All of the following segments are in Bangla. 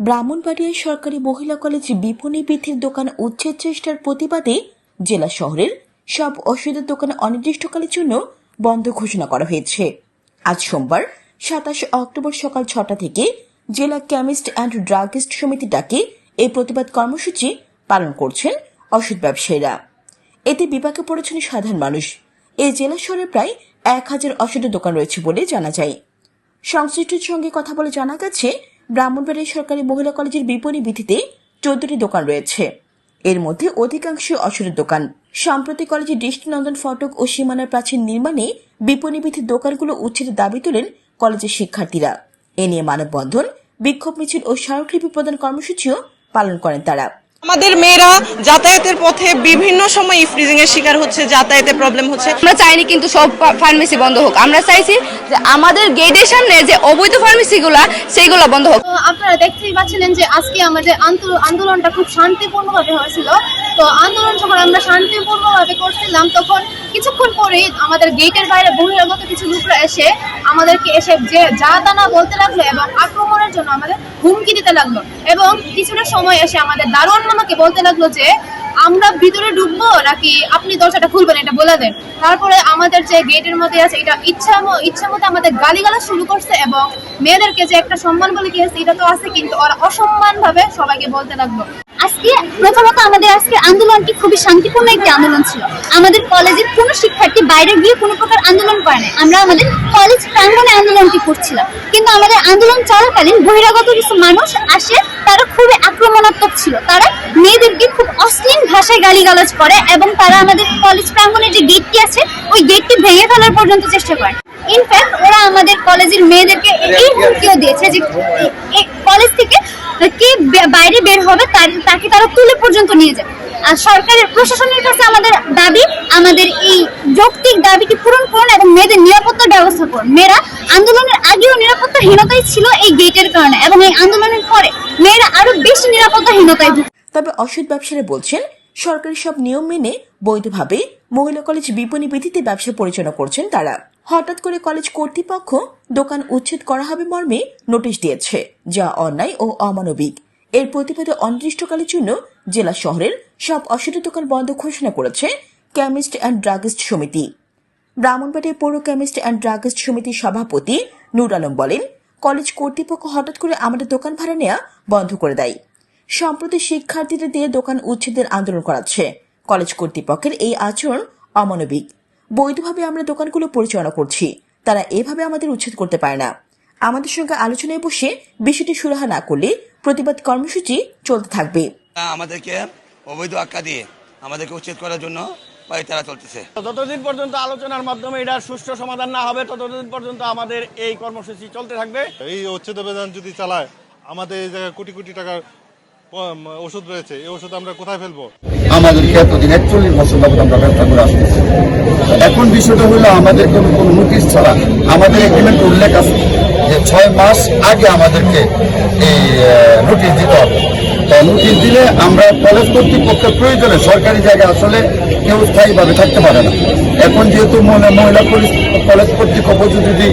ব্রাহ্মণবাড়িয়ায় সরকারি মহিলা কলেজ বিপণী বৃদ্ধির দোকান উচ্ছেদ চেষ্টার প্রতিবাদে জেলা শহরের সব ওষুধের দোকান অনির্দিষ্টকালের জন্য বন্ধ ঘোষণা করা হয়েছে। আজ সোমবার, সাতাশ অক্টোবর সকাল ছটা থেকে জেলা কেমিস্ট অ্যান্ড ড্রাগিস্ট সমিতি ডাকে এই প্রতিবাদ কর্মসূচি পালন করছেন ওষুধ ব্যবসায়ীরা। এতে বিপাকে পড়েছেন সাধারণ মানুষ। এই জেলা শহরে প্রায় এক হাজার ওষুধের দোকান রয়েছে বলে জানা যায়। সংশ্লিষ্টদের সঙ্গে কথা বলে জানা গেছে ব্রাহ্মণবাড়িয়া সরকারি মহিলা কলেজের বিপণী বিধিতে চোদ্দটি দোকান রয়েছে। এর মধ্যে অধিকাংশ অসুরের দোকান। সম্প্রতি কলেজে দৃষ্টিনন্দন ফটক ও সীমানার প্রাচীন নির্মাণে বিপণী বিধির দোকানগুলো উচ্ছেদের দাবি তোলেন কলেজের শিক্ষার্থীরা। এ নিয়ে মানববন্ধন, বিক্ষোভ মিছিল ও স্মারকলিপি প্রদান কর্মসূচিও পালন করেন তারা। আমাদের মেয়েরা যাতায়াতের পথে বিভিন্ন সময় ফ্রিজিং এর শিকার হচ্ছে যাতায়াতে প্রবলেম হচ্ছে। আমরা চাইনি কিন্তু সব ফার্মেসি বন্ধ হোক। আমরা চাইছি যে আমাদের গেটের সামনে যে অবৈধ ফার্মেসিগুলা সেইগুলো বন্ধ হোক। তো আপনারা দেখতেই পাচ্ছিলেন যে আজকে আমাদের আন্দোলন- আন্দোলনটা খুব শান্তিপূর্ণভাবে হয়েছিল। তো আন্দোলন যখন আমরা শান্তিপূর্ণভাবে করছিলাম তখন কিছুক্ষণ পরেই আমাদের গেটের বাইরে বহিরাগত কিছু লোকরা এসে আমাদেরকে এসে যে যা দানা বলতে লাগল এবং আক্রমণের জন্য আমাদের হুমকি দিতে লাগল। এবং কিছুটা সময় এসে আমাদের দারোয়ান আমাকে বলতে লাগল যে, আমরা ভিতরে ঢুকবো নাকি আপনি দরজাটা খুলবেন, এটা বলে দেন। তারপরে আমাদের যে গেটের মধ্যে আছে, এটা ইচ্ছা ইচ্ছা মতো আমাদের গালিগালা শুরু করছে এবং মেয়েদেরকে যে একটা সম্মান বলে কি আছে এটা তো আছে, কিন্তু ওরা অসম্মান ভাবে সবাইকে বলতে লাগল। আজকে প্রথমত আমাদের আজকে আন্দোলনটি খুবই শান্তিপূর্ণ একটি আন্দোলন ছিল। আমাদের কলেজের কোনো শিক্ষার্থী বাইরে গিয়ে কোনো প্রকার আন্দোলন করে নাই। আমরা আমাদের কলেজ প্রাঙ্গণে আন্দোলনটি করছিলাম। কিন্তু আমাদের আন্দোলন চলাকালীন বহিরাগত কিছু মানুষ আসে, তারা খুবই আক্রমণাত্মক ছিল। তারা মেয়েদেরকে খুব অশ্লীল ভাষায় গালিগালাজ করে এবং তারা আমাদের কলেজ প্রাঙ্গণের যে গেটটি আছে, ওই গেটটি ভেঙে ফেলার পর্যন্ত চেষ্টা করে। ইনফ্যাক্ট ওরা আমাদের কলেজের মেয়েদেরকে এই হুমকিও দিয়েছে যে কলেজ থেকে কে বাইরে বের হবে তাকে তারা তুলে পর্যন্ত নিয়ে যাবে। আর সরকারের, প্রশাসনের কাছে আমাদের দাবি, আমাদের এই যৌক্তিক দাবিটি পূরণ করুন এবং মেয়েদের নিরাপত্তার ব্যবস্থা করুন। মেয়েরা আন্দোলনের আগেও নিরাপত্তাহীনতায় ছিল এই গেটের কারণে এবং এই আন্দোলনের পরে মেয়েরা আরও বেশি নিরাপত্তাহীনতায়। তবে ওষুধ ব্যবসায়ীরা বলছেন, সরকারি সব নিয়ম মেনে বৈধভাবে মহিলা কলেজ বিপণী বিধিতে ব্যবসা পরিচালনা করছেন তারা। হঠাৎ করে কলেজ কর্তৃপক্ষ দোকান উচ্ছেদ করা হবে মর্মে নোটিশ দিয়েছে, যা অন্যায় ও অমানবিক। এর প্রতিবাদে অনির্দিষ্টকালের জন্য জেলা শহরের সব অসুধ দোকান বন্ধ ঘোষণা করেছে কেমিস্ট অ্যান্ড ড্রাগিস্ট সমিতি। ব্রাহ্মণবাড়িয়া পৌর কেমিস্ট অ্যান্ড ড্রাগিস্ট সমিতির সভাপতি নুর আলম বলেন, কলেজ কর্তৃপক্ষ হঠাৎ করে আমাদের দোকান ভাড়া নেওয়া বন্ধ করে দেয়। সম্প্রতি শিক্ষার্থীদের দিয়ে দোকান উচ্ছেদের আন্দোলন করাচ্ছে। কলেজ কর্তৃপক্ষের এই আচরণ অমানবিক। বৈধভাবে আমরা দোকানগুলো পরিচালনা করছি। তারা এভাবে আমাদের উচ্ছেদ করতে পারে না। আমাদের সঙ্গে আলোচনায় বসে বিষয়টি সুরাহা না করলে প্রতিবাদ কর্মসূচি চলতে থাকবে। আমাদেরকে অবৈধ আখ্যা দিয়ে আমাদেরকে উচ্ছেদ করার জন্য পায়তারা চলতেছে। যতদিন পর্যন্ত আলোচনার মাধ্যমে এটা সুষ্ঠু সমাধান না হবে ততদিন পর্যন্ত আমাদের এই কর্মসূচি চলতে থাকবে। এই উচ্ছেদ অভিযান যদি চালায় আমাদের এই জায়গায় কোটি কোটি টাকার ওষুধ রয়েছে এই ওষুধ আমরা কোথায় ফেলব? আমাদেরকে এতদিন একচল্লিশ বছর যাবত আমরা ব্যবসা করে আসতেছি এখন বিষয়টা হলো আমাদের কোনো কোনো নোটিশ ছাড়া। আমাদের এগ্রিমেন্ট উল্লেখ আছে যে ছয় মাস আগে আমাদেরকে এই নোটিশ দিতে হবে। নোটিশ দিলে আমরা কলেজ কর্তৃপক্ষের প্রয়োজনে সরকারি জায়গায় আসলে কেউ স্থায়ীভাবে থাকতে পারে না। এখন যেহেতু মহিলা কলেজ কর্তৃপক্ষ যদি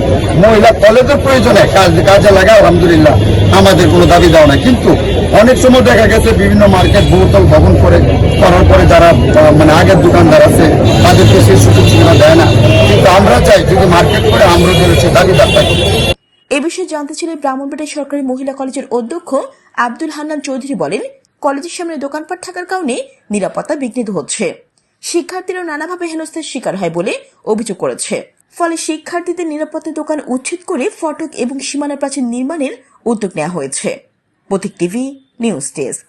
মহিলা কলেজের প্রয়োজনে কাজ কাজে লাগায়, আলহামদুলিল্লাহ, আমাদের কোনো দাবি দেওয়া নাই। কিন্তু অনেক সময় দেখা গেছে বিভিন্ন মার্কেট বহুতল ভবন করে করার পরে যারা মানে আগের দোকানদার আছে, তাদেরকে সেই সুযোগ সুবিধা দেয় না। কিন্তু আমরা চাই যদি মার্কেট করে আমরা যেন সে দাবিদার থাকি। এ বিষয়ে জানতে চাইলে ব্রাহ্মণবাড়িয়া সরকারি মহিলা কলেজের অধ্যক্ষ আব্দুল হান্নান চৌধুরী বলেন, কলেজের সামনে দোকানপাট থাকার কারণে নিরাপত্তা বিঘ্নিত হচ্ছে। শিক্ষার্থীরা নানাভাবে হেনস্থার শিকার হয় বলে অভিযোগ করেছে। ফলে শিক্ষার্থীদের নিরাপত্তা দোকান উচ্ছেদ করে ফটক এবং সীমানা প্রাচীর নির্মাণের উদ্যোগ নেওয়া হয়েছে। Pratik TV, news desk.